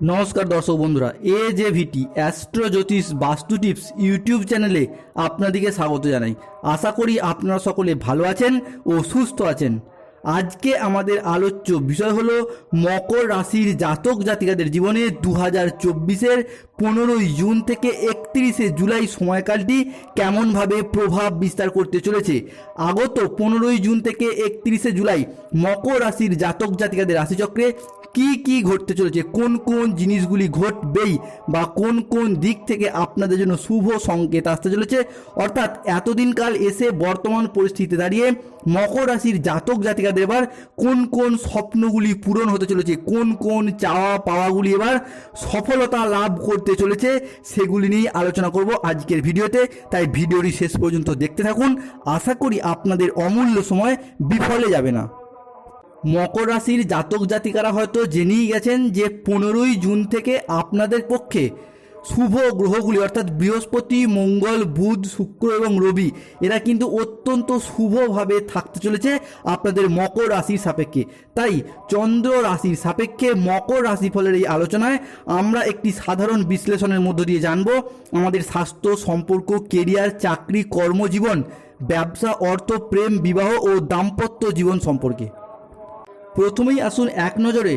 নমস্কার দর্শক বন্ধুরা এ জে ভিটি অ্যাস্ট্রো জ্যোতিষ বাস্তু টিপস ইউটিউব চ্যানেলে আপনাদেরকে স্বাগত জানাই। আশা করি আপনারা সকলে ভালো আছেন ও সুস্থ আছেন। আজকে আমাদের আলোচ্য বিষয় হলো মকর রাশির জাতক জাতিকাদের জীবনে দু হাজার চব্বিশের পনেরোই জুন থেকে একত্রিশে জুলাই সময়কালটি কেমনভাবে প্রভাব বিস্তার করতে চলেছে? আগত পনেরোই জুন থেকে একত্রিশে জুলাই মকর রাশির জাতক জাতিকাদের রাশিচক্রে কি কি ঘটতে চলেছে? কোন কোন জিনিসগুলি ঘটবেই বা কোন কোন দিক থেকে আপনাদের জন্য শুভ সংকেত আসতে চলেছে? অর্থাৎ এতদিনকাল এসে বর্তমান পরিস্থিতিতে দাঁড়িয়ে মকর রাশির জাতক জাতিকাদের এবার কোন কোন স্বপ্নগুলি পূরণ হতে চলেছে, কোন কোন চাওয়া পাওয়াগুলি এবার সফলতা লাভ করতে চলেছে, সেগুলি নিয়ে আলোচনা করব আজকের ভিডিওতে। তাই ভিডিওটি শেষ পর্যন্ত দেখতে থাকুন। আশা করি আপনাদের অমূল্য সময় বিফলে যাবে না। মকর রাশির জাতক জাতিকারা হয়তো জেনেই গেছেন যে পনেরোই জুন থেকে আপনাদের পক্ষে শুভ গ্রহগুলি, অর্থাৎ বৃহস্পতি, মঙ্গল, বুধ, শুক্র এবং রবি, এরা কিন্তু অত্যন্ত শুভভাবে থাকতে চলেছে আপনাদের মকর রাশির সাপেক্ষে। তাই চন্দ্র রাশির সাপেক্ষে মকর রাশি ফলের এই আলোচনায় আমরা একটি সাধারণ বিশ্লেষণের মধ্য দিয়ে জানব আমাদের স্বাস্থ্য সম্পর্ক, কেরিয়ার, চাকরি, কর্মজীবন, ব্যবসা, অর্থ, প্রেম, বিবাহ ও দাম্পত্য জীবন সম্পর্কে। প্রথমেই আসুন এক নজরে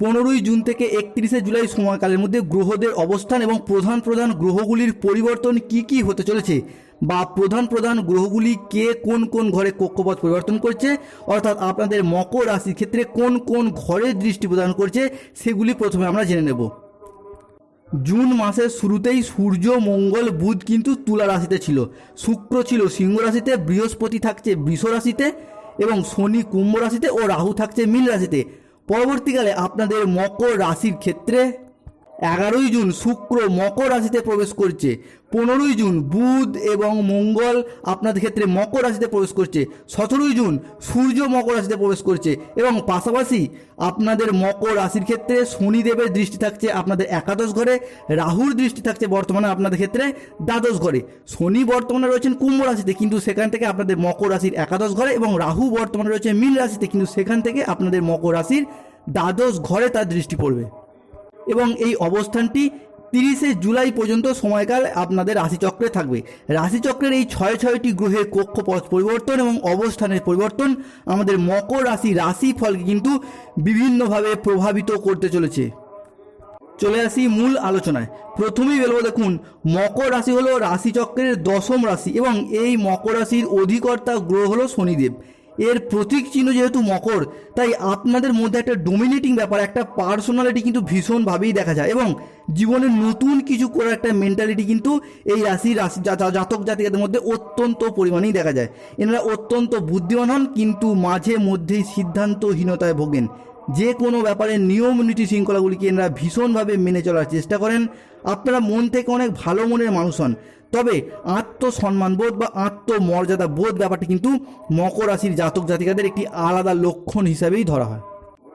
পনেরোই জুন থেকে একত্রিশে জুলাই সময়কালের মধ্যে গ্রহদের অবস্থান এবং প্রধান প্রধান গ্রহগুলির পরিবর্তন কি কি হতে চলেছে বা প্রধান প্রধান গ্রহগুলি কে কোন কোন ঘরে কক্ষপথ পরিবর্তন করছে, অর্থাৎ আপনাদের মকর রাশির ক্ষেত্রে কোন কোন ঘরে দৃষ্টি প্রদান করছে, সেগুলি প্রথমে আমরা জেনে নেব। জুন মাসের শুরুতেই সূর্য, মঙ্গল, বুধ কিন্তু তুলা রাশিতে ছিল। শুক্র ছিল সিংহ রাশিতে, বৃহস্পতি থাকছে বৃষ রাশিতে এবং শনি কুম্ভ রাশিতে ও রাহু থাকছে মীন রাশিতে। পরবর্তীকালে আপনাদের মকর রাশির ক্ষেত্রে এগারোই জুন শুক্র মকর রাশিতে প্রবেশ করছে। পনেরোই জুন বুধ এবং মঙ্গল আপনাদের ক্ষেত্রে মকর রাশিতে প্রবেশ করছে। সতেরোই জুন সূর্য মকর রাশিতে প্রবেশ করছে এবং পাশাপাশি আপনাদের মকর রাশির ক্ষেত্রে শনিদেবের দৃষ্টি থাকছে আপনাদের একাদশ ঘরে, রাহুর দৃষ্টি থাকছে বর্তমানে আপনাদের ক্ষেত্রে দ্বাদশ ঘরে। শনি বর্তমানে রয়েছেন কুম্ভ রাশিতে কিন্তু সেখান থেকে আপনাদের মকর রাশির একাদশ ঘরে এবং রাহু বর্তমানে রয়েছে মীন রাশিতে কিন্তু সেখান থেকে আপনাদের মকর রাশির দ্বাদশ ঘরে তার দৃষ্টি পড়বে। এবং এই অবস্থানটি তিরিশে জুলাই পর্যন্ত সময়কাল আপনাদের রাশিচক্রে থাকবে। রাশিচক্রের এই ছয় ছয়টি গ্রহের কক্ষপথ পরিবর্তন এবং অবস্থানের পরিবর্তন আমাদের মকর রাশি রাশি ফলকে কিন্তু বিভিন্নভাবে প্রভাবিত করতে চলেছে। চলে আসি মূল আলোচনায়। প্রথমেই বলব দেখুন, মকর রাশি হলো রাশিচক্রের দশম রাশি এবং এই মকর রাশির অধিকর্তা গ্রহ হলো শনিদেব। এর প্রতীক চিহ্ন যেহেতু মকর, তাই আপনাদের মধ্যে একটা ডোমিনেটিং ব্যাপার, একটা পার্সোনালিটি কিন্তু ভীষণভাবেই দেখা যায় এবং জীবনে নতুন কিছু করার একটা মেন্টালিটি কিন্তু এই রাশি রাশি জাতক জাতিকাদের মধ্যে অত্যন্ত পরিমাণেই দেখা যায়। এনারা অত্যন্ত বুদ্ধিমান হন, কিন্তু মাঝে মধ্যেই সিদ্ধান্তহীনতায় ভোগেন। যে কোনো ব্যাপারে নিয়ম, নীতি, শৃঙ্খলাগুলিকে এনারা ভীষণভাবে মেনে চলার চেষ্টা করেন। আপনারা মন থেকে অনেক ভালো মনের মানুষ হন। তবে আত্মসম্মানবোধ বা আত্মমর্যাদা বোধ ব্যাপারটি কিন্তু মকর রাশির জাতক জাতিকাদের একটি আলাদা লক্ষণ হিসাবেই ধরা হয়।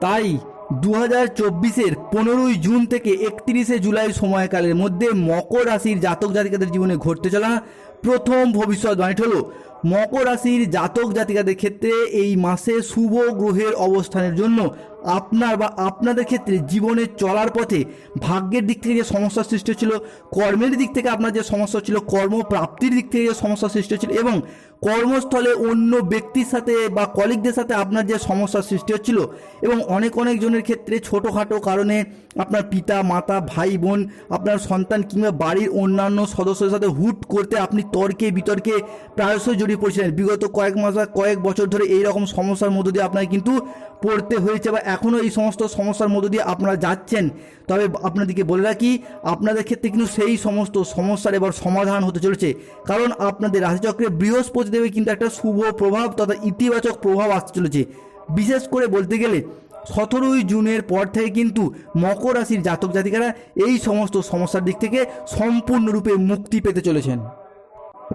তাই দু হাজার চব্বিশের পনেরোই জুন থেকে একত্রিশে জুলাই সময়কালের মধ্যে মকর রাশির জাতক জাতিকাদের জীবনে ঘটতে চলা প্রথম ভবিষ্যৎবাণীটি হলো মকর রাশির জাতক জাতিকাদের ক্ষেত্রে এই মাসে শুভ গ্রহের অবস্থানের জন্য আপনার বা আপনাদের ক্ষেত্রে জীবনে চলার পথে ভাগ্যের দিক থেকে যে সমস্যার সৃষ্টি হচ্ছিল, কর্মের দিক থেকে আপনার যে সমস্যা ছিল কর্মপ্রাপ্তির দিক থেকে যে সমস্যার সৃষ্টি হচ্ছিল এবং কর্মস্থলে অন্য ব্যক্তির সাথে বা কলিগদের সাথে আপনার যে সমস্যার সৃষ্টি হচ্ছিল এবং অনেক অনেক জনের ক্ষেত্রে ছোটোখাটো কারণে আপনার পিতা, মাতা, ভাই, বোন, আপনার সন্তান কিংবা বাড়ির অন্যান্য সদস্যদের সাথে হুট করতে আপনি তর্কে বিতর্কে প্রায়শই জড়িয়ে পড়ছিলেন বিগত কয়েক মাস বা কয়েক বছর ধরে এই রকম সমস্যার মধ্য দিয়ে আপনাকে কিন্তু পড়তে হয়েছে বা এখনও এই সমস্ত সমস্যার মধ্য দিয়ে আপনারা যাচ্ছেন। তবে আপনাদেরকে বলে রাখি, আপনাদের ক্ষেত্রে কিন্তু সেই সমস্ত সমস্যার এবার সমাধান হতে চলেছে। কারণ আপনাদের রাশিচক্রে বৃহস্পতি দেবে কিন্তু একটা শুভ প্রভাব তথা ইতিবাচক প্রভাব আসতে চলেছে। বিশেষ করে বলতে গেলে, সতেরোই জুনের পর থেকে কিন্তু মকর রাশির জাতক জাতিকারা এই সমস্ত সমস্যার দিক থেকে সম্পূর্ণরূপে মুক্তি পেতে চলেছেন।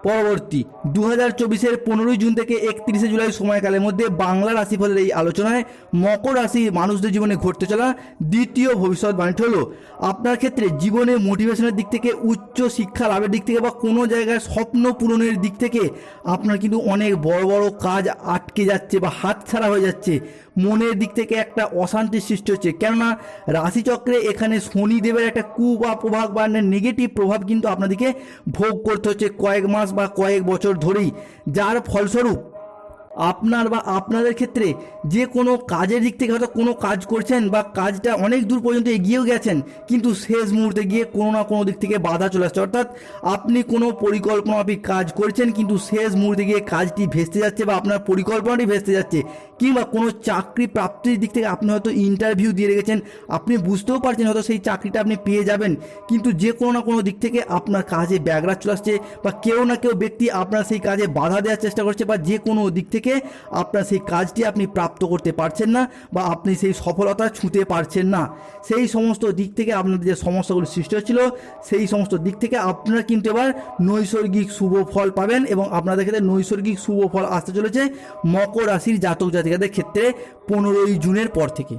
পরবর্তী দু হাজার চব্বিশের পনেরোই জুন থেকে একত্রিশে জুলাই সময়কালের মধ্যে বাংলা রাশিফলের এই আলোচনায় মকর রাশির মানুষদের জীবনে ঘটতে চলা দ্বিতীয় ভবিষ্যৎবাণীটি হলো। আপনার ক্ষেত্রে জীবনে মোটিভেশনের দিক থেকে, উচ্চ শিক্ষা লাভের দিক থেকে বা কোনো জায়গায় স্বপ্ন পূরণের দিক থেকে আপনার কিন্তু অনেক বড় বড় কাজ আটকে যাচ্ছে বা হাতছাড়া হয়ে যাচ্ছে। মনের দিক থেকে একটা অশান্তির সৃষ্টি হচ্ছে। কেননা রাশিচক্রে এখানে শনিদেবের একটা কু বা প্রভাব বা নেগেটিভ প্রভাব কিন্তু আপনাদেরকে ভোগ করতে হচ্ছে কয়েক মাস বা কয়েক বছর ধরেই। যার ফলস্বরূপ আপনার বা আপনাদের ক্ষেত্রে যে কোনো কাজের দিক থেকে হয়তো কোনো কাজ করছেন বা কাজটা অনেক দূর পর্যন্ত এগিয়েও গেছেন, কিন্তু শেষ মুহূর্তে গিয়ে কোনো না কোনো দিক থেকে বাধা চলে আসছে। অর্থাৎ আপনি কোনো পরিকল্পনা আপনি কাজ করছেন, কিন্তু শেষ মুহূর্তে গিয়ে কাজটি ভেস্তে যাচ্ছে বা আপনার পরিকল্পনাটি ভেস্তে যাচ্ছে, কিংবা কোনো চাকরি প্রাপ্তির দিক থেকে আপনি হয়তো ইন্টারভিউ দিয়ে রেখেছেন, আপনি বুঝতেও পারছেন হয়তো সেই চাকরিটা আপনি পেয়ে যাবেন, কিন্তু যে কোনো না কোনো দিক থেকে আপনার কাজে ব্যাঘাত চলে আসছে বা কেউ না কেউ ব্যক্তি আপনার সেই কাজে বাধা দেওয়ার চেষ্টা করছে বা যে কোনো দিক থেকে আপনার সেই কাজটি আপনি প্রাপ্ত করতে পারছেন না বা আপনি সেই সফলতা ছুঁতে পারছেন না। সেই সমস্ত দিক থেকে আপনাদের যে সমস্যাগুলো সৃষ্টি হচ্ছিল, সেই সমস্ত দিক থেকে আপনারা কিন্তু এবার নৈসর্গিক শুভ ফল পাবেন এবং আপনাদের ক্ষেত্রে নৈসর্গিক শুভ ফল আসতে চলেছে মকর রাশির জাতক জাতিকাদের ক্ষেত্রে পনেরোই জুনের পর থেকে।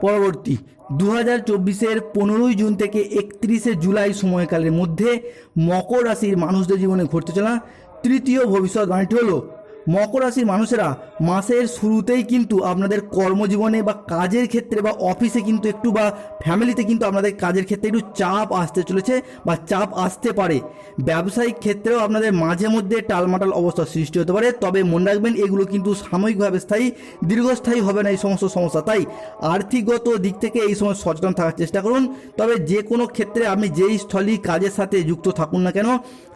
পরবর্তী দু হাজার চব্বিশের পনেরোই জুন থেকে একত্রিশে জুলাই সময়কালের মধ্যে মকর রাশির মানুষদের জীবনে ঘটতে চলা তৃতীয় ভবিষ্যৎ ভবিষ্যৎবাণীটি হলো মকর রাশির মানুষেরা মাসের শুরুতেই কিন্তু আপনাদের কর্মজীবনে বা কাজের ক্ষেত্রে বা অফিসে কিন্তু একটু বা ফ্যামিলিতে কিন্তু আপনাদের কাজের ক্ষেত্রে একটু চাপ আসতে চলেছে বা চাপ আসতে পারে। ব্যবসায়িক ক্ষেত্রেও আপনাদের মাঝে মধ্যে টালমাটাল অবস্থা সৃষ্টি হতে পারে, তবে মনে রাখবেন এগুলো কিন্তু সাময়িকভাবে স্থায়ী, দীর্ঘস্থায়ী হবে না এই সমস্ত সমস্যা। তাই আর্থিকগত দিক থেকে এই সময় সচেতন থাকার চেষ্টা করুন, তবে যে কোনো ক্ষেত্রে আপনি যেই স্থলেই কাজের সাথে যুক্ত থাকুন না কেন,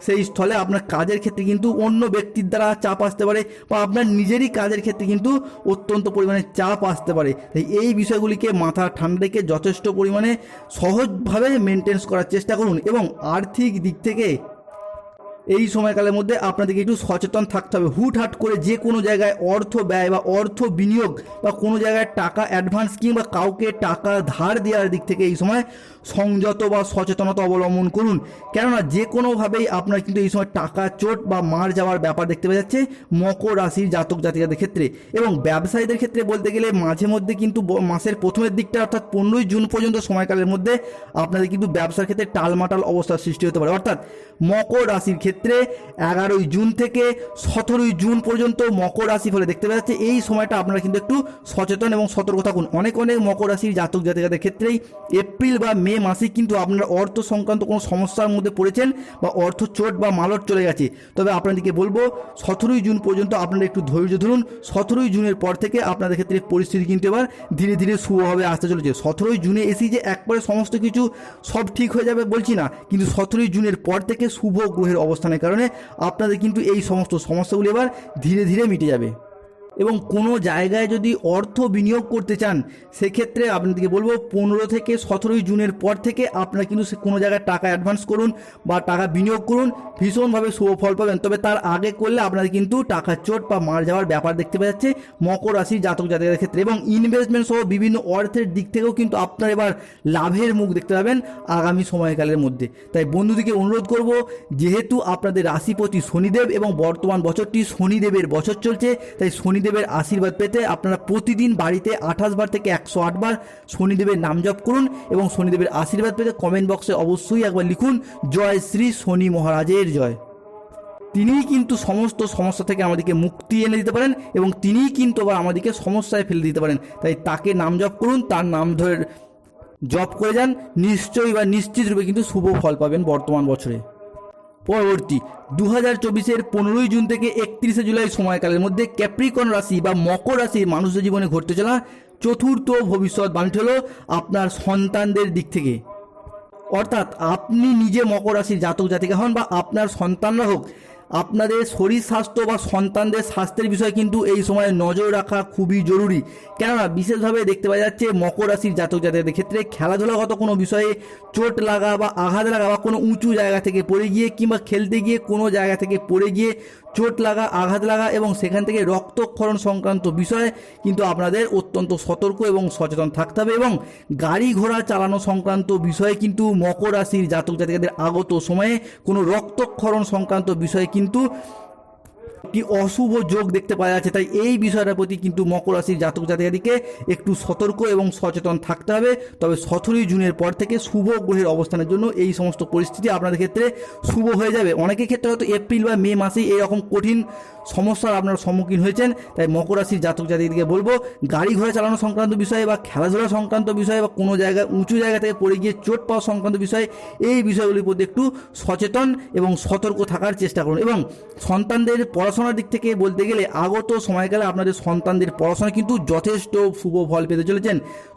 সেই স্থলে আপনার কাজের ক্ষেত্রে কিন্তু অন্য ব্যক্তির দ্বারা চাপ আসতে পারে বা আপনার নিজেরই কাজের ক্ষেত্রে কিন্তু অত্যন্ত পরিমাণে চাপ আসতে পারে। তাই এই বিষয়গুলিকে মাথা ঠান্ডা রেখে যথেষ্ট পরিমাণে সহজভাবে মেনটেন্স করার চেষ্টা করুন এবং আর্থিক দিক থেকে এই সময়কালের মধ্যে আপনাদেরকে একটু সচেতন থাকতে হবে। হুটহাট করে যে কোনো জায়গায় অর্থ ব্যয় বা অর্থ বিনিয়োগ বা কোনো জায়গায় টাকা অ্যাডভান্স কিংবা কাউকে টাকা ধার দেওয়ার দিক থেকে এই সময় সংযত বা সচেতনতা অবলম্বন করুন। কেননা যে কোনোভাবেই আপনার কিন্তু এই সময় টাকা চোট বা মার যাওয়ার ব্যাপার দেখতে পাওয়া যাচ্ছে মকর রাশির জাতক জাতিকাদের ক্ষেত্রে। এবং ব্যবসায়ীদের ক্ষেত্রে বলতে গেলে মাঝে মধ্যে কিন্তু মাসের প্রথমের দিকটা অর্থাৎ পনেরোই জুন পর্যন্ত সময়কালের মধ্যে আপনাদের কিন্তু ব্যবসার ক্ষেত্রে টালমাটাল অবস্থার সৃষ্টি হতে পারে। অর্থাৎ মকর রাশির ক্ষেত্রে এগারোই জুন থেকে সতেরোই জুন পর্যন্ত মকর রাশি ফলে দেখতে পাওয়া যাচ্ছে, এই সময়টা আপনারা কিন্তু একটু সচেতন এবং সতর্ক থাকুন। অনেক অনেক মকর রাশির জাতক জাতিকাদের ক্ষেত্রেই এপ্রিল বা মে মাসে কিন্তু আপনারা অর্থ সংক্রান্ত কোনো সমস্যার মধ্যে পড়েছেন বা অর্থ চোট বা মালট চলে গেছে। তবে আপনাদেরকে বলব, সতেরোই জুন পর্যন্ত আপনারা একটু ধৈর্য ধরুন। সতেরোই জুনের পর থেকে আপনাদের ক্ষেত্রে পরিস্থিতি কিন্তু এবার ধীরে ধীরে শুভভাবে আসতে চলেছে। সতেরোই জুনে এসেই যে একবারে সমস্ত কিছু সব ঠিক হয়ে যাবে বলছি না, কিন্তু সতেরোই জুনের পর থেকে শুভ গ্রহের অবস্থানের কারণে আপনাদের কিন্তু এই সমস্ত সমস্যাগুলি এবার ধীরে ধীরে মিটে যাবে। এবং কোনো জায়গায় যদি অর্থ বিনিয়োগ করতে চান, সেক্ষেত্রে আপনাদেরকে বলব পনেরো থেকে সতেরোই জুনের পর থেকে আপনারা কিন্তু কোনো জায়গায় টাকা অ্যাডভান্স করুন বা টাকা বিনিয়োগ করুন। ভীষণভাবে শুভ ফল পাবেন। তবে তার আগে করলে আপনাদের কিন্তু টাকা চোট বা মার যাওয়ার ব্যাপার দেখতে পাওয়া যাচ্ছে মকর রাশি জাতক জাতকের ক্ষেত্রে এবং ইনভেস্টমেন্ট সহ বিভিন্ন অর্থের দিক থেকেও কিন্তু আপনার এবার লাভের মুখ দেখতে পাবেন আগামী সময়কালের মধ্যে। তাই বন্ধুদিকে অনুরোধ করব, যেহেতু আপনাদের রাশিপতি শনিদেব এবং বর্তমান বছরটি শনিদেবের বছর চলছে, তাই শনিদেবের আশীর্বাদ পেতে আপনারা প্রতিদিন বাড়িতে আঠাশ বার থেকে একশো বার শনিদেবের নাম জপ করুন এবং শনিদেবের আশীর্বাদ পেতে কমেন্ট বক্সে অবশ্যই একবার লিখুন, জয় শ্রী শনি মহারাজের জয়। তিনিই কিন্তু সমস্ত সমস্যা থেকে আমাদেরকে মুক্তি এনে দিতে পারেন এবং তিনিই কিন্তু আবার আমাদেরকে সমস্যায় ফেলে দিতে পারেন। তাই তাকে নাম জপ করুন, তার নাম ধরে জপ করে যান। নিশ্চয়ই বা নিশ্চিত রূপে কিন্তু শুভ ফল পাবেন বর্তমান বছরে। পরবর্তী দু হাজার চব্বিশের পনেরোই জুন থেকে একত্রিশে জুলাই সময়কালের মধ্যে ক্যাপ্রিকন রাশি বা মকর রাশির মানুষের জীবনে ঘটতে চলা চতুর্থ ভবিষ্যৎ বাণী হল আপনার সন্তানদের দিক থেকে। অর্থাৎ আপনি নিজে মকর রাশির জাতক জাতিকা হন বা আপনার সন্তানরা হোক আপনাদের শরীর স্বাস্থ্য বা সন্তানদের স্বাস্থ্যের বিষয়ে কিন্তু এই সময় নজর রাখা খুবই জরুরি। কেননা, বিশেষভাবে দেখতে পাওয়া যাচ্ছে মকর রাশির জাতক জাতকদের ক্ষেত্রে খেলাধুলাগত কোনো বিষয়ে চোট লাগা বা আঘাত লাগা বা কোনো উঁচু জায়গা থেকে পড়ে গিয়ে কিংবা খেলতে গিয়ে কোনো জায়গা থেকে পড়ে গিয়ে চোট লাগা, আঘাত লাগা এবং সেখান থেকে রক্তক্ষরণ সংক্রান্ত বিষয়ে কিন্তু আপনাদের অত্যন্ত সতর্ক এবং সচেতন থাকতে হবে এবং গাড়ি ঘোড়া চালানো সংক্রান্ত বিষয়ে কিন্তু মকর রাশির জাতক জাতিকাদের আগত সময়ে কোনো রক্তক্ষরণ সংক্রান্ত বিষয়ে কিন্তু একটি অশুভ যোগ দেখতে পাওয়া যাচ্ছে। তাই এই বিষয়টার প্রতি কিন্তু মকর রাশির জাতক জাতিকাদিকে একটু সতর্ক এবং সচেতন থাকতে হবে। তবে সতেরোই জুনের পর থেকে শুভ গ্রহের অবস্থানের জন্য এই সমস্ত পরিস্থিতি আপনাদের ক্ষেত্রে শুভ হয়ে যাবে। অনেকের ক্ষেত্রে হয়তো এপ্রিল বা মে মাসেই এরকম কঠিন সমস্যার আপনারা সম্মুখীন হয়েছেন। তাই মকর রাশির জাতক জাতিকে বলব গাড়ি ঘোড়া চালানো সংক্রান্ত বিষয়ে বা খেলাধুলা সংক্রান্ত বিষয়ে বা কোনো জায়গায়, উঁচু জায়গা থেকে পড়ে গিয়ে চোট পাওয়া সংক্রান্ত বিষয়ে এই বিষয়গুলির প্রতি একটু সচেতন এবং সতর্ক থাকার চেষ্টা করুন। এবং সন্তানদের পড়াশোনার দিক থেকে বলতে গেলে আগত সময়কালে আপনাদের সন্তানদের পড়াশোনা কিন্তু যথেষ্ট শুভ ফল পেতে চলেছেন।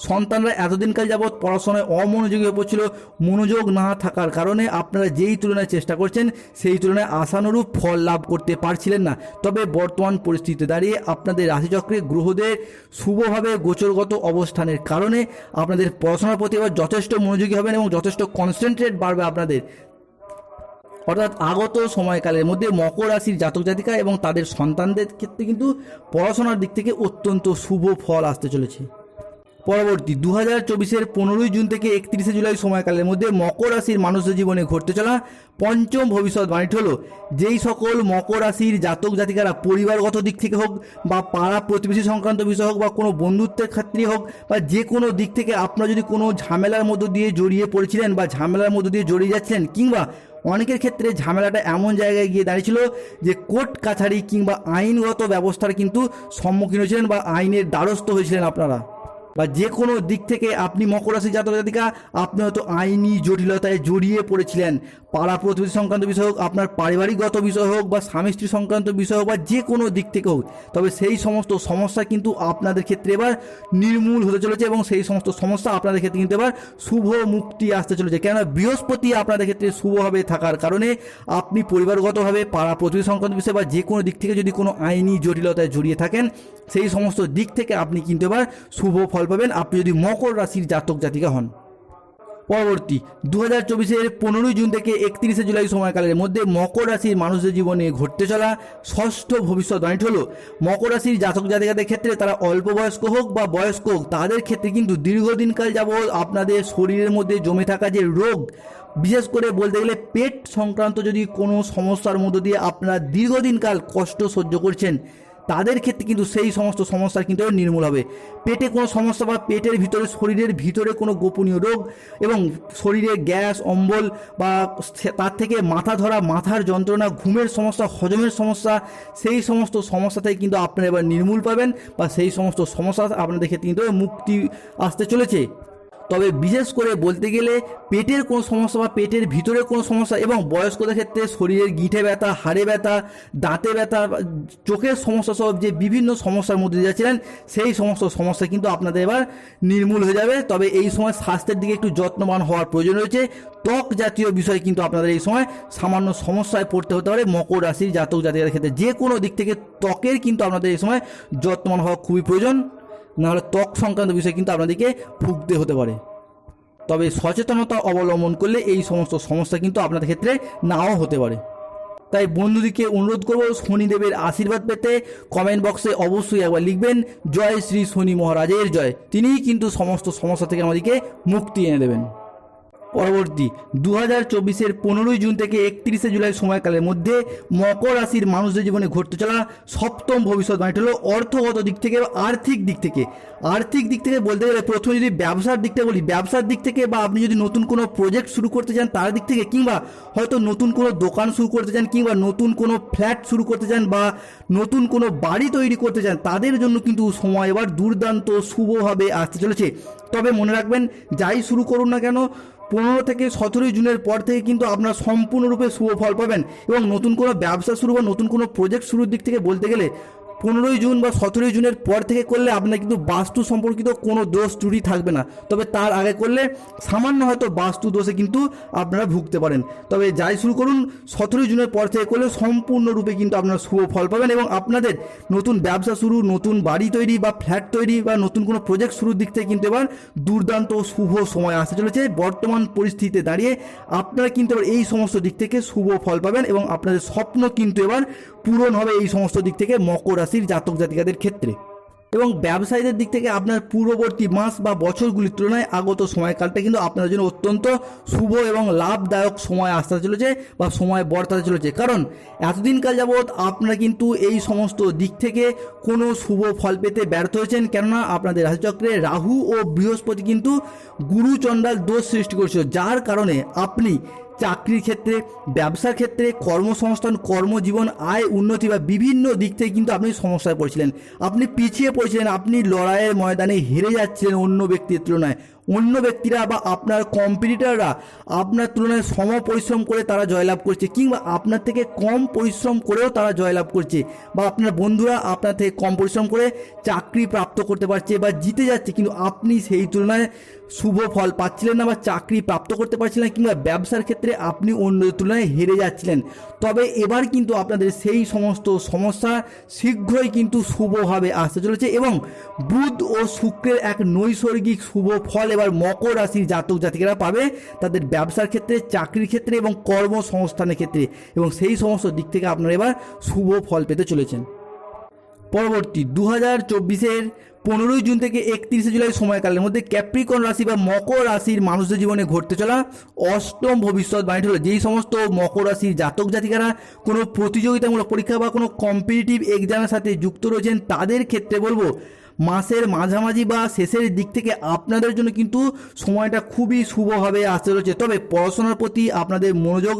সন্তানরা এতদিনকাল যাবৎ পড়াশোনায় অমনোযোগী হয়ে পড়ছিল, মনোযোগ না থাকার কারণে আপনারা যেই তুলনায় চেষ্টা করছেন, সেই তুলনায় আশানুরূপ ফল লাভ করতে পারছিলেন না। তবে বর্তমান পরিস্থিতিতে দাঁড়িয়ে আপনাদের রাশিচক্রে গ্রহদের শুভভাবে গোচরগত অবস্থানের কারণে আপনাদের পড়াশোনার প্রতি এবার যথেষ্ট মনোযোগী হবেন এবং যথেষ্ট কনসেন্ট্রেট বাড়বে আপনাদের। অর্থাৎ আগত সময়কালের মধ্যে মকর রাশির জাতক জাতিকা এবং তাদের সন্তানদের ক্ষেত্রে কিন্তু পড়াশোনার দিক থেকে অত্যন্ত শুভ ফল আসতে চলেছে। পরবর্তী দু হাজার চব্বিশের পনেরোই জুন থেকে একত্রিশে জুলাই সময়কালের মধ্যে মকর রাশির মানুষের জীবনে ঘটতে চলা পঞ্চম ভবিষ্যৎবাণীটি হলো। যেই সকল মকর রাশির জাতক, জাতিকারা পরিবারগত দিক থেকে হোক বা পাড়া প্রতিবেশী সংক্রান্ত বিষয় হোক বা কোনো বন্ধুত্বের ক্ষেত্রে হোক বা যে কোনো দিক থেকে আপনারা যদি কোনো ঝামেলার মধ্য দিয়ে জড়িয়ে পড়েছিলেন বা ঝামেলার মধ্য দিয়ে জড়িয়ে যাচ্ছেন কিংবা অনেকের ক্ষেত্রে ঝামেলাটা এমন জায়গায় গিয়ে দাঁড়িয়েছিল যে কোর্ট, কাছারি কিংবা আইনগত ব্যবস্থার কিন্তু সম্মুখীন হয়েছিলেন বা আইনের দ্বারস্থ হয়েছিলেন আপনারা। বা যে কোনো দিক থেকে আপনি মকর রাশি জাতক জাতিকা, আপনি হয়তো আইনি জটিলতায় জড়িয়ে পড়েছিলেন। পাড়া প্রতিবেশী সংক্রান্ত বিষয় হোক, আপনার পারিবারিকগত বিষয় হোক, বা স্বামী স্ত্রী সংক্রান্ত বিষয় হোক, বা যে কোনো দিক থেকে হোক, তবে সেই সমস্ত সমস্যা কিন্তু আপনাদের ক্ষেত্রে এবার নির্মূল হতে চলেছে এবং সেই সমস্ত সমস্যা আপনাদের ক্ষেত্রে কিন্তু এবার শুভ মুক্তি আসতে চলেছে। কেননা বৃহস্পতি আপনাদের ক্ষেত্রে শুভভাবে থাকার কারণে আপনি পরিবারগতভাবে, পাড়া প্রতিবেশী সংক্রান্ত বিষয় বা যে কোনো দিক থেকে যদি কোনো আইনি জটিলতায় জড়িয়ে থাকেন, সেই সমস্ত দিক থেকে আপনি কিন্তু এবার শুভ ফল পাবেন। আপনি যদি মকর রাশির জাতক জাতিকা হন। পরবর্তী দু হাজার চব্বিশের পনেরোই জুন থেকে একত্রিশে জুলাই সময়কালের মধ্যে মকর রাশির মানুষদের জীবনে ঘটতে চলা ষষ্ঠ ভবিষ্যৎবাণীটি হলো, মকর রাশির জাতক জাতিকাদের ক্ষেত্রে তারা অল্প বয়স্ক হোক বা বয়স্ক হোক, তাদের ক্ষেত্রে কিন্তু দীর্ঘদিনকাল যাবৎ আপনাদের শরীরের মধ্যে জমে থাকা যে রোগ, বিশেষ করে বলতে গেলে পেট সংক্রান্ত যদি কোনো সমস্যার মধ্য দিয়ে আপনারা দীর্ঘদিনকাল কষ্ট সহ্য করছেন তাদের ক্ষেত্রে কিন্তু সেই সমস্ত সমস্যার কিন্তু নির্মূল হবে। পেটে কোনো সমস্যা বা পেটের ভিতরে, শরীরের ভিতরে কোনো গোপনীয় রোগ এবং শরীরে গ্যাস, অম্বল বা তার থেকে মাথা ধরা, মাথার যন্ত্রণা, ঘুমের সমস্যা, হজমের সমস্যা, সেই সমস্ত সমস্যা থেকে কিন্তু আপনারা এবার নির্মূল পাবেন বা সেই সমস্ত সমস্যা আপনাদের ক্ষেত্রে কিন্তু মুক্তি আসতে চলেছে। তবে বিশেষ করে বলতে গেলে পেটের কোনো সমস্যা বা পেটের ভিতরে কোনো সমস্যা এবং বয়স্কদের ক্ষেত্রে শরীরের গিঁঠে ব্যথা, হাড়ে ব্যথা, দাঁতে ব্যথা, চোখের সমস্যা সব যে বিভিন্ন সমস্যার মধ্যে যাচ্ছিলেন, সেই সমস্ত সমস্যা কিন্তু আপনাদের এবার নির্মূল হয়ে যাবে। তবে এই সময় স্বাস্থ্যের দিকে একটু যত্নবান হওয়ার প্রয়োজন রয়েছে। ত্বক জাতীয় বিষয় কিন্তু আপনাদের এই সময় সামান্য সমস্যায় পড়তে হতে পারে। মকর রাশির জাতক জাতিকাদের ক্ষেত্রে যে কোনো দিক থেকে ত্বকের কিন্তু আপনাদের এই সময় যত্নবান হওয়া খুবই প্রয়োজন। নাহলে ত্বক সংক্রান্ত বিষয় কিন্তু আপনাদেরকে ভুগতে হতে পারে। তবে সচেতনতা অবলম্বন করলে এই সমস্ত সমস্যা কিন্তু আপনাদের ক্ষেত্রে নাও হতে পারে। তাই বন্ধুদিকে অনুরোধ করব শনিদেবের আশীর্বাদ পেতে কমেন্ট বক্সে অবশ্যই একবার লিখবেন, জয় শ্রী শনি মহারাজের জয়। তিনিই কিন্তু সমস্ত সমস্যা থেকে আমাদেরকে মুক্তি এনে দেবেন। পরবর্তী দু হাজার চব্বিশের পনেরোই জুন থেকে একত্রিশে জুলাই সময়কালের মধ্যে মকর রাশির মানুষদের জীবনে ঘটতে চলা সপ্তম ভবিষ্যৎ ভবিষ্যৎবাণীটা হলো অর্থগত দিক থেকে আর্থিক দিক থেকে। আর্থিক দিক থেকে বলতে গেলে প্রথমে যদি ব্যবসার দিকটা বলি, ব্যবসার দিক থেকে বা আপনি যদি নতুন কোনো প্রজেক্ট শুরু করতে চান তার দিক থেকে কিংবা হয়তো নতুন কোনো দোকান শুরু করতে চান কিংবা নতুন কোনো ফ্ল্যাট শুরু করতে চান বা নতুন কোনো বাড়ি তৈরি করতে চান তাদের জন্য কিন্তু সময় এবার দুর্দান্ত শুভভাবে আসতে চলেছে। তবে মনে রাখবেন, যাই শুরু করুন না কেন পনেরো থেকে সতেরোই জুনের পর থেকে কিন্তু আপনারা সম্পূর্ণরূপে শুভ ফল পাবেন এবং নতুন কোনো ব্যবসা শুরু বা নতুন কোনো প্রজেক্ট শুরুর দিক থেকে বলতে গেলে পনেরোই জুন বা সতেরোই জুনের পর থেকে করলে আপনার কিন্তু বাস্তু সম্পর্কিত কোনো দোষ ত্রুটি থাকবে না। তবে তার আগে করলে সামান্য হয়তো বাস্তু দোষে কিন্তু আপনারা ভুগতে পারেন। তবে যাই শুরু করুন, সতেরোই জুনের পর থেকে করলে সম্পূর্ণরূপে কিন্তু আপনারা শুভ ফল পাবেন এবং আপনাদের নতুন ব্যবসা শুরু, নতুন বাড়ি তৈরি বা ফ্ল্যাট তৈরি বা নতুন কোনো প্রজেক্ট শুরুর দিক থেকে কিন্তু এবার দুর্দান্ত শুভ সময় আসতে চলেছে। বর্তমান পরিস্থিতিতে দাঁড়িয়ে আপনারা কিন্তু এবার এই সমস্ত দিক থেকে শুভ ফল পাবেন এবং আপনাদের স্বপ্ন কিন্তু এবার পূরণ হবে এই সমস্ত দিক থেকে মকর রাশির জাতক জাতিকাদের ক্ষেত্রে। এবং ব্যবসায়ীদের দিক থেকে আপনার পূর্ববর্তী মাস বা বছরগুলির তুলনায় আগত সময়কালটা কিন্তু আপনার জন্য অত্যন্ত শুভ এবং লাভদায়ক সময় আসতে চলেছে বা সময় বর্তাতে চলেছে। কারণ এতদিনকাল যাবৎ আপনারা কিন্তু এই সমস্ত দিক থেকে কোনো শুভ ফল পেতে ব্যর্থ হয়েছেন। কেননা আপনাদের রাশিচক্রে রাহু ও বৃহস্পতি কিন্তু গুরুচণ্ডাল দোষ সৃষ্টি করেছিল। যার কারণে আপনি চাকরির ক্ষেত্রে, ব্যবসার ক্ষেত্রে, কর্মসংস্থান, কর্মজীবন, আয়, উন্নতি বা বিভিন্ন দিক থেকে কিন্তু আপনি সমস্যায় পড়েছিলেন। আপনি পিছিয়ে পড়েছিলেন, আপনি লড়াইয়ের ময়দানে হেরে যাচ্ছিলেন অন্য ব্যক্তির তুলনায়। অন্য ব্যক্তিরা বা আপনার কম্পিটিটাররা আপনার তুলনায় সম পরিশ্রম করে তারা জয়লাভ করছে কিংবা আপনার থেকে কম পরিশ্রম করেও তারা জয়লাভ করছে বা আপনার বন্ধুরা আপনার থেকে কম পরিশ্রম করে চাকরি প্রাপ্ত করতে পারছে বা জিতে যাচ্ছে কিন্তু আপনি সেই তুলনায় শুভ ফল পাচ্ছিলেন না বা চাকরি প্রাপ্ত করতে পারছিলেন কিংবা ব্যবসার ক্ষেত্রে আপনি অন্যদের তুলনায় হেরে যাচ্ছিলেন। তবে এবার কিন্তু আপনাদের সেই সমস্ত সমস্যা শীঘ্রই কিন্তু শুভভাবে আসতে চলেছে এবং বুধ ও শুক্রের এক নৈসর্গিক শুভ ফল এবার মকর রাশির জাতক জাতিকেরা পাবে। তাদের ব্যবসার ক্ষেত্রে, চাকরির ক্ষেত্রে এবং কর্মসংস্থানের ক্ষেত্রে। এবং সেই সমস্ত দিক থেকে আপনারা এবার শুভ ফল পেতে চলেছেন। পরবর্তী দু হাজার চব্বিশের পনেরোই জুন থেকে একত্রিশে জুলাই সময়কালের মধ্যে ক্যাপ্রিকন রাশি বা মকর রাশির মানুষদের জীবনে ঘটতে চলা অষ্টম ভবিষ্যৎ বাণী হলো যেই সমস্ত মকর রাশির জাতক জাতিকারা কোনো প্রতিযোগিতামূলক পরীক্ষা বা কোনো কম্পিটিটিভ এক্সামের সাথে যুক্ত রয়েছেন, তাদের ক্ষেত্রে বলব মাসের মাঝামাঝি বা শেষের দিক থেকে আপনাদের জন্য কিন্তু সময়টা খুবই শুভভাবে আসতে রয়েছে তবে পড়াশোনার প্রতি আপনাদের মনোযোগ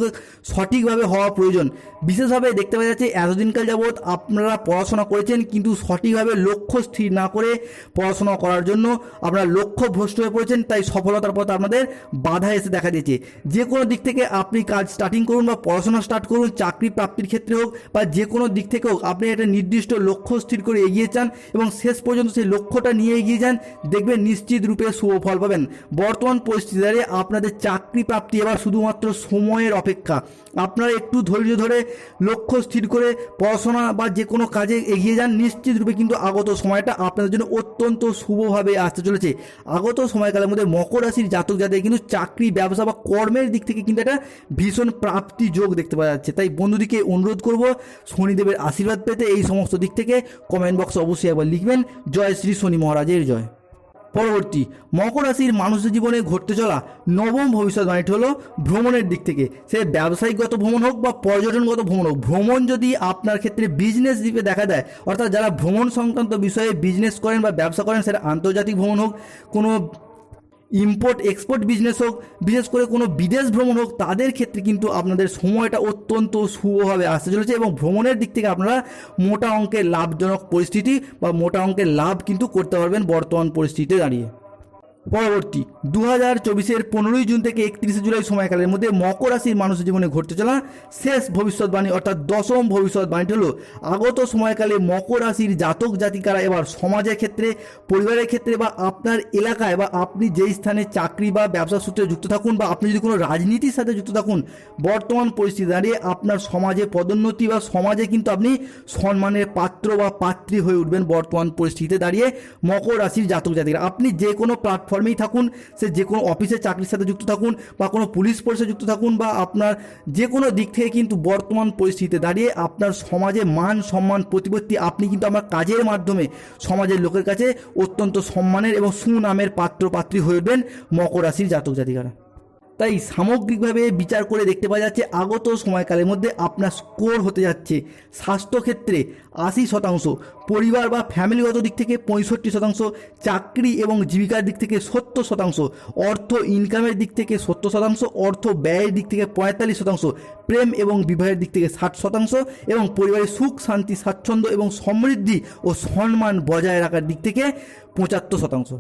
সঠিকভাবে হওয়া প্রয়োজন। বিশেষভাবে দেখতে পাওয়া যাচ্ছে, এতদিনকাল যাবৎ আপনারা পড়াশোনা করেছেন, কিন্তু সঠিকভাবে লক্ষ্য স্থির না করে পড়াশোনা করার জন্য আপনারা লক্ষ্য ভ্রষ্ট হয়ে পড়েছেন, তাই সফলতার পথে আপনাদের বাধা এসে দেখা দিয়েছে। যে কোনো দিক থেকে আপনি কাজ স্টার্টিং করুন বা পড়াশোনা স্টার্ট করুন, চাকরি প্রাপ্তির ক্ষেত্রে হোক বা যে কোনো দিক থেকে হোক, আপনি একটা নির্দিষ্ট লক্ষ্য স্থির করে এগিয়ে চান এবং শেষ পর্যন্ত সেই লক্ষ্যটা নিয়ে এগিয়ে যান, দেখবেন নিশ্চিত রূপে শুভ ফল পাবেন। বর্তমান পরিস্থিতি দাঁড়িয়ে আপনাদের চাকরি প্রাপ্তি এবার শুধুমাত্র সময়ের অপেক্ষা। আপনারা একটু ধৈর্য ধরে লক্ষ্য স্থির করে পড়াশোনা বা যে কোনো কাজে এগিয়ে যান, নিশ্চিত রূপে কিন্তু আগত সময়টা আপনাদের জন্য অত্যন্ত শুভভাবে আসতে চলেছে। আগত সময়কালের মধ্যে মকর রাশির জাতক যাদের কিন্তু চাকরি, ব্যবসা বা কর্মের দিক থেকে কিন্তু একটা ভীষণ প্রাপ্তি যোগ দেখতে পাওয়া যাচ্ছে। তাই বন্ধুদিকে অনুরোধ করব, শনিদেবের আশীর্বাদ পেতে এই সমস্ত দিক থেকে কমেন্ট বক্সে অবশ্যই একবার লিখবেন। জয় শ্রী শনি মহারাজের জয়। পরবর্তী, মকর রাশির মানুষের জীবনে ঘটতে চলা নবম ভবিষ্যৎবাণীটি হলো ভ্রমণের দিক থেকে। সে ব্যবসায়িকগত ভ্রমণ হোক বা পর্যটনগত ভ্রমণ হোক, ভ্রমণ যদি আপনার ক্ষেত্রে বিজনেস দিকে দেখা দেয়, অর্থাৎ যারা ভ্রমণ সংক্রান্ত বিষয়ে বিজনেস করেন বা ব্যবসা করেন, সেটা আন্তর্জাতিক ভ্রমণ হোক, কোনো ইম্পোর্ট এক্সপোর্ট বিজনেস হোক, বিশেষ করে কোনো বিদেশ ভ্রমণ হোক, তাদের ক্ষেত্রে কিন্তু আপনাদের সময়টা অত্যন্ত শুভভাবে আসতে চলেছে এবং ভ্রমণের দিক থেকে আপনারা মোটা অঙ্কের লাভজনক পরিস্থিতি বা মোটা অঙ্কের লাভ কিন্তু করতে পারবেন বর্তমান পরিস্থিতিতে দাঁড়িয়ে। পরবর্তী দু হাজার চব্বিশের পনেরোই জুন থেকে একত্রিশে জুলাই সময়কালের মধ্যে মকর রাশির মানুষের জীবনে ঘটতে চলা শেষ ভবিষ্যৎবাণী অর্থাৎ দশম ভবিষ্যৎবাণীটি হলো আগত সময়কালে মকর রাশির জাতক জাতিকারা এবার সমাজের ক্ষেত্রে, পরিবারের ক্ষেত্রে বা আপনার এলাকায় বা আপনি যেই স্থানে চাকরি বা ব্যবসা সূত্রে যুক্ত থাকুন বা আপনি যদি কোনো রাজনীতির সাথে যুক্ত থাকুন, বর্তমান পরিস্থিতি দাঁড়িয়ে আপনার সমাজে পদোন্নতি বা সমাজে কিন্তু আপনি সম্মানের পাত্র বা পাত্রী হয়ে উঠবেন বর্তমান পরিস্থিতিতে দাঁড়িয়ে মকর রাশির জাতক জাতিকারা। আপনি যে কোনো প্ল্যাটফর্মেই থাকুন, সে যে কোনো অফিসের চাকরির সাথে যুক্ত থাকুন বা কোনো পুলিশ ফোর্সে যুক্ত থাকুন বা আপনার যে কোনো দিক থেকে কিন্তু বর্তমান পরিস্থিতিতে দাঁড়িয়ে আপনার সমাজে মান সম্মান প্রতিপত্তি আপনি কিন্তু আমার কাজের মাধ্যমে সমাজের লোকের কাছে অত্যন্ত সম্মানের এবং সুনামের পাত্র পাত্রী হয়ে উঠবেন মকর রাশির জাতক জাতিকারা। তাই সামগ্রিকভাবে বিচার করে দেখতে পাওয়া যাচ্ছে আগত সময়কালের মধ্যে আপনার স্কোর হতে যাচ্ছে। স্বাস্থ্যক্ষেত্রে আশি শতাংশ, পরিবার বা ফ্যামিলিগত দিক থেকে পঁয়ষট্টি শতাংশ, চাকরি এবং জীবিকার দিক থেকে সত্তর শতাংশ, অর্থ ইনকামের দিক থেকে সত্তর শতাংশ, অর্থ ব্যয়ের দিক থেকে পঁয়তাল্লিশ শতাংশ, প্রেম এবং বিবাহের দিক থেকে ষাট শতাংশ এবং পরিবারের সুখ, শান্তি, স্বাচ্ছন্দ্য এবং সমৃদ্ধি ও সম্মান বজায় রাখার দিক থেকে পঁচাত্তর শতাংশ।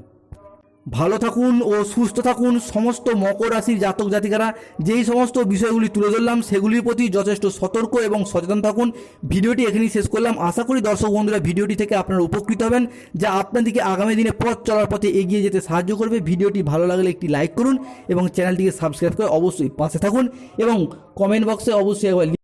ভালো থাকুন ও সুস্থ থাকুন। সমস্ত মকর রাশির জাতক জাতিকারা, যেই সমস্ত বিষয়গুলি তুলে ধরলাম, সেগুলির প্রতি যথেষ্ট সতর্ক এবং সচেতন থাকুন। ভিডিওটি এখানেই শেষ করলাম। আশা করি দর্শক বন্ধুরা ভিডিওটি থেকে আপনারা উপকৃত হবেন, যা আপনাদেরকে আগামী দিনে পথ চলার পথে এগিয়ে যেতে সাহায্য করবে। ভিডিওটি ভালো লাগলে একটি লাইক করুন এবং চ্যানেলটিকে সাবস্ক্রাইব করে অবশ্যই পাশে থাকুন এবং কমেন্ট বক্সে অবশ্যই একবার